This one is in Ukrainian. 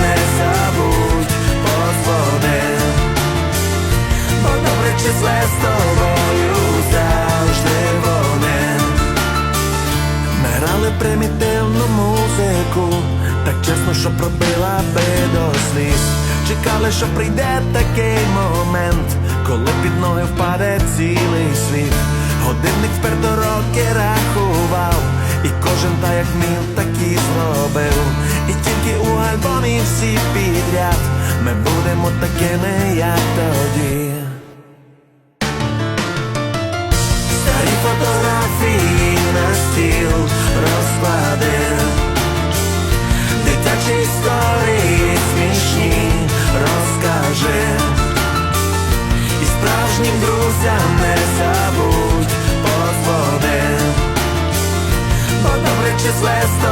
не забудь позвони. Бо з тобою завжди вони. Ми примітивну музику Так чесно, що пробила би до сліз. Чекали, що прийде такий момент Коли під ноги впаде цілий світ. Годинник вперто роки рахував І кожен та як міг, так і зробив. І тільки у всі підряд. Ми будемо такими, як тоді. Старі фотографії на стіл розкладив Дитячі історії смішні розкажи. І справжнім друзям не забудь позвони Бо добре числе з